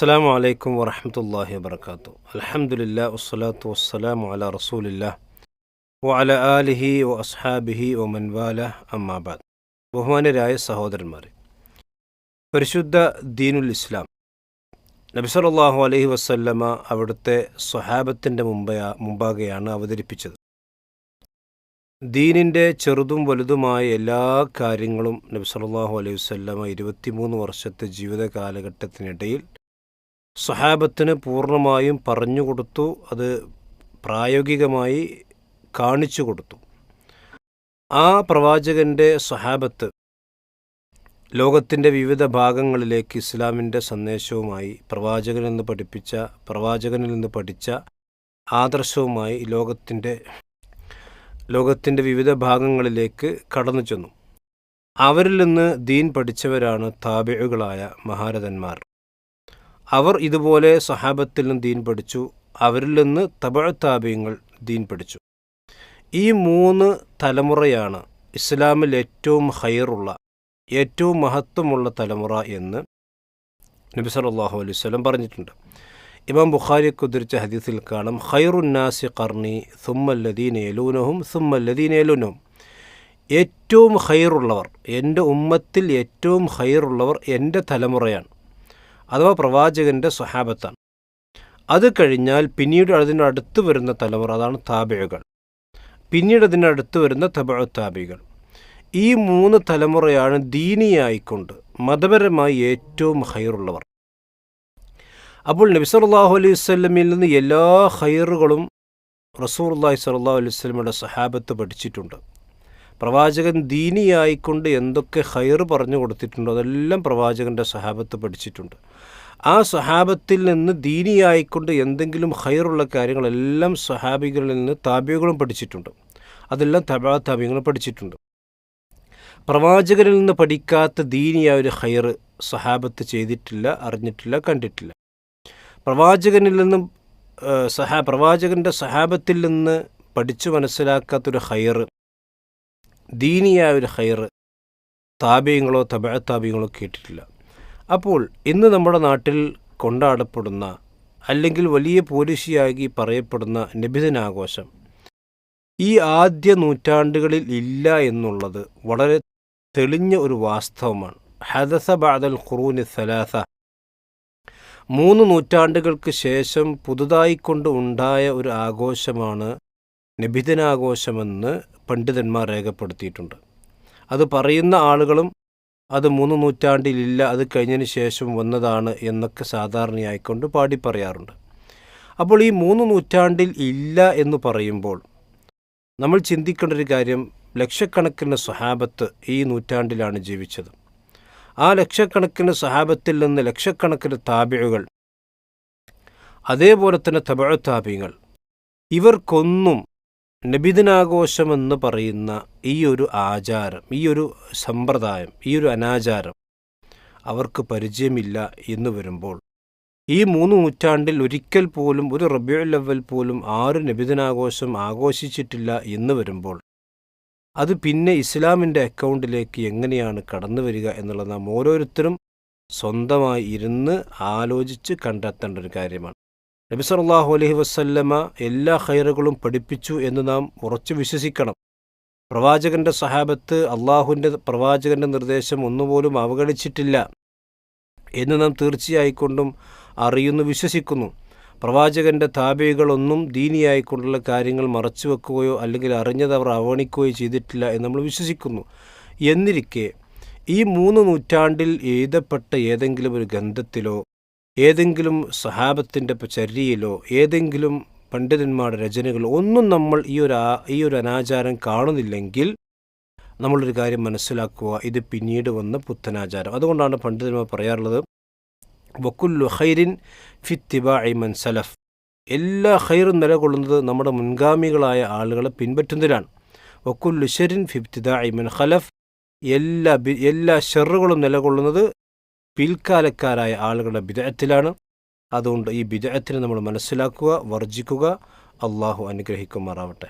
അസ്സാം വലൈക്കും വറഹമത്തല്ലാഹി വാബർക്കാത്തു അലഹമുല്ല വസ്സലാത്തു വസ്സലാം അല റസൂലില്ല വഅല ആലിഹി വ അസ്ഹാബിഹി വ മൻവാല അമ്മാബാദ് ബഹുമാനരായ സഹോദരന്മാരെ പരിശുദ്ധ ദീനുൽ ഇസ്ലാം. നബിസലാഹു അലഹി വസല്ലമ അവിടുത്തെ സ്വഹാബത്തിന്റെ മുമ്പയ മുമ്പാകെയാണ് അവതരിപ്പിച്ചത്. ദീനിന്റെ ചെറുതും വലുതുമായ എല്ലാ കാര്യങ്ങളും നബി സല്ലല്ലാഹു അലൈഹി വസ്ല്ലമ ഇരുപത്തിമൂന്ന് വർഷത്തെ ജീവിത കാലഘട്ടത്തിനിടയിൽ സ്വഹാബത്തിന് പൂർണമായും പറഞ്ഞു കൊടുത്തു അത് പ്രായോഗികമായി കാണിച്ചു കൊടുത്തു. ആ പ്രവാചകന്റെ സ്വഹാബത്ത് ലോകത്തിന്റെ വിവിധ ഭാഗങ്ങളിലേക്ക് ഇസ്ലാമിന്റെ സന്ദേശവുമായി പ്രവാചകനിൽ നിന്ന് പഠിപ്പിച്ച പ്രവാചകനിൽ നിന്ന് പഠിച്ച ആദർശവുമായി ലോകത്തിന്റെ ലോകത്തിന്റെ വിവിധ ഭാഗങ്ങളിലേക്ക് കടന്നു ചെന്നു അവരിൽ നിന്ന് ദീൻ പഠിച്ചവരാണ് താബിഴുകളായ മഹാരഥന്മാർ. അവർ ഇതുപോലെ സഹാബത്തിൽ നിന്ന് ദീൻ പഠിച്ചു. അവരിൽ നിന്ന് തപഴത്താപ്യങ്ങൾ ദീൻ പഠിച്ചു. ഈ മൂന്ന് തലമുറയാണ് ഇസ്ലാമിൽ ഏറ്റവും ഹയറുള്ള ഏറ്റവും മഹത്വമുള്ള തലമുറ എന്ന് നബി സല്ലല്ലാഹു അലൈഹി സ്വലം പറഞ്ഞിട്ടുണ്ട്. ഇമാം ബുഖാരി ഉദ്ധരിച്ച ഹദീസിൽ കാണും ഹൈറുന്നാസി കർണി സുമ്മല്ലദീനേലൂനഹും സുമ്മല്ലദീൻ എലൂനഹും ഏറ്റവും ഹൈറുള്ളവർ എന്റെ ഉമ്മത്തിൽ ഏറ്റവും ഹൈറുള്ളവർ എന്റെ തലമുറയാണ്. അഥവാ പ്രവാചകന്റെ സ്വഹാബത്താണ്. അത് കഴിഞ്ഞാൽ പിന്നീട് അതിന്റെ അടുത്ത് വരുന്ന തലമുറ അതാണ് താബിഴകൾ പിന്നീട് അതിന്റെ അടുത്ത് വരുന്ന തബഴ താബികൾ. ഈ മൂന്ന് തലമുറയാണ് ദീനിയായിക്കൊണ്ട് മതപരമായി ഏറ്റവും ഹൈറുള്ളവർ അപ്പോൾ നബി സല്ലാഹു അലൈഹി വസ്ലമിൽ നിന്ന് എല്ലാ ഹൈറുകളും റസൂർ അള്ളാഹി സല്ലാ അലൈഹി വസല്ലമയുടെ സഹാബത്ത് പഠിച്ചിട്ടുണ്ട്. പ്രവാചകൻ ദീനിയായിക്കൊണ്ട് എന്തൊക്കെ ഹയർ പറഞ്ഞു കൊടുത്തിട്ടുണ്ടോ അതെല്ലാം പ്രവാചകന്റെ സഹാബത്ത് പഠിച്ചിട്ടുണ്ട്. ആ സഹാബത്തിൽ നിന്ന് ദീനിയായിക്കൊണ്ട് എന്തെങ്കിലും ഹയറുള്ള കാര്യങ്ങളെല്ലാം സഹാബികളിൽ നിന്ന് താബികളും പഠിച്ചിട്ടുണ്ട്. അതെല്ലാം തബാ താബികളും പഠിച്ചിട്ടുണ്ട്. പ്രവാചകരിൽ നിന്ന് പഠിക്കാത്ത ദീനിയായ ഒരു ഹയർ സഹാബത്ത് ചെയ്തിട്ടില്ല അറിഞ്ഞിട്ടില്ല കണ്ടിട്ടില്ല. പ്രവാചകനിൽ നിന്നും സഹാ പ്രവാചകന്റെ സഹാബത്തിൽ നിന്ന് പഠിച്ചു മനസ്സിലാക്കാത്തൊരു ഹൈർ ദീനിയായ ഒരു ഹൈർ താപ്യങ്ങളോ തബ കേട്ടിട്ടില്ല. അപ്പോൾ ഇന്ന് നമ്മുടെ നാട്ടിൽ കൊണ്ടാടപ്പെടുന്ന അല്ലെങ്കിൽ വലിയ പോലീസിയാകി പറയപ്പെടുന്ന നബിദിനാഘോഷം ഈ ആദ്യ നൂറ്റാണ്ടുകളിൽ ഇല്ല എന്നുള്ളത് വളരെ തെളിഞ്ഞ ഒരു വാസ്തവമാണ്. ഹദസ ബാദൽ ഖുറൂനി സലാസ. മൂന്ന് നൂറ്റാണ്ടുകൾക്ക് ശേഷം പുതുതായി കൊണ്ട് ഉണ്ടായ ഒരു ആഘോഷമാണ് നബിദിനാഘോഷമെന്ന് പണ്ഡിതന്മാർ രേഖപ്പെടുത്തിയിട്ടുണ്ട്. അത് പറയുന്ന ആളുകളും അത് മൂന്ന് നൂറ്റാണ്ടിലില്ല അത് കഴിഞ്ഞതിന് ശേഷം വന്നതാണ് എന്നൊക്കെ സാധാരണയായിക്കൊണ്ട് പാടി പറയാറുണ്ട്. അപ്പോൾ ഈ മൂന്ന് നൂറ്റാണ്ടിൽ ഇല്ല എന്ന് പറയുമ്പോൾ നമ്മൾ ചിന്തിക്കേണ്ട ഒരു കാര്യം ലക്ഷക്കണക്കിന് സ്വഹാബത്ത് ഈ നൂറ്റാണ്ടിലാണ് ജീവിച്ചത്. ആ ലക്ഷക്കണക്കിന് സ്വഹാബത്തിൽ നിന്ന് ലക്ഷക്കണക്കിന് താബിഴുകൾ അതേപോലെ തന്നെ തബഴ താബിങ്ങൾ ഇവർക്കൊന്നും നബിദിനാഘോഷമെന്ന് പറയുന്ന ഈ ഒരു ആചാരം ഈ ഒരു സമ്പ്രദായം ഈ ഒരു അനാചാരം അവർക്ക് പരിചയമില്ല എന്ന് വരുമ്പോൾ ഈ മൂന്ന് നൂറ്റാണ്ടിൽ ഒരിക്കൽ പോലും ഒരു റബിയുൽ അവൽ പോലും ആരും നബിദിനാഘോഷം ആഘോഷിച്ചിട്ടില്ല എന്ന് വരുമ്പോൾ അത് പിന്നെ ഇസ്ലാമിന്റെ അക്കൗണ്ടിലേക്ക് എങ്ങനെയാണ് കടന്നു വരിക എന്നുള്ളത് നാം ഓരോരുത്തരും സ്വന്തമായി ഇരുന്ന് ആലോചിച്ച് കണ്ടെത്തേണ്ട ഒരു കാര്യമാണ്. നബി അലഹി അലൈഹി വസല്ലമ എല്ലാ ഹൈറുകളും പഠിപ്പിച്ചു എന്ന് നാം ഉറച്ചു വിശ്വസിക്കണം. പ്രവാചകന്റെ സഹാബത്ത് അള്ളാഹുവിന്റെ പ്രവാചകന്റെ നിർദ്ദേശം ഒന്നുപോലും അവഗണിച്ചിട്ടില്ല എന്ന് നാം തീർച്ചയായിക്കൊണ്ടും അറിയുന്നു വിശ്വസിക്കുന്നു. പ്രവാചകന്റെ താപികളൊന്നും ദീനിയായിക്കൊണ്ടുള്ള കാര്യങ്ങൾ മറച്ചു വെക്കുകയോ അല്ലെങ്കിൽ അറിഞ്ഞത് അവർ അവഗണിക്കുകയോ ചെയ്തിട്ടില്ല എന്ന് നമ്മൾ വിശ്വസിക്കുന്നു. എന്നിരിക്കെ ഈ മൂന്ന് നൂറ്റാണ്ടിൽ എഴുതപ്പെട്ട ഏതെങ്കിലും ഒരു ഗ്രന്ഥത്തിലോ ഏതെങ്കിലും സഹാബത്തിന്റെ ചര്യയിലോ ഏതെങ്കിലും പണ്ഡിതന്മാരുടെ രചനകളോ ഒന്നും നമ്മൾ ഈ ഒരു ഈ ഒരു അനാചാരം കാണുന്നില്ലെങ്കിൽ നമ്മളൊരു കാര്യം മനസ്സിലാക്കുക ഇത് പിന്നീട് വന്ന പുത്തനാചാരം. അതുകൊണ്ടാണ് പണ്ഡിതന്മാർ പറയാറുള്ളത് വക്കുല്ലു ഖൈരിൻ ഫിത്തിബ മൻ സലഫ്. എല്ലാ ഹൈറും നിലകൊള്ളുന്നത് നമ്മുടെ മുൻഗാമികളായ ആളുകളെ പിൻപറ്റുന്നതിലാണ്. വക്കുല്ലു ഷെരിൻ ഫിഫ്തിദ ഐമൻ ഖലഫ്. എല്ലാ എല്ലാ ഷെറുകളും നിലകൊള്ളുന്നത് പിൽക്കാലക്കാരായ ആളുകളുടെ വിദഗ്ധത്തിലാണ് അതുകൊണ്ട് ഈ വിദഗ്ധത്തിനെ നമ്മൾ മനസ്സിലാക്കുക വർജിക്കുക അള്ളാഹു അനുഗ്രഹിക്കുമാറാവട്ടെ.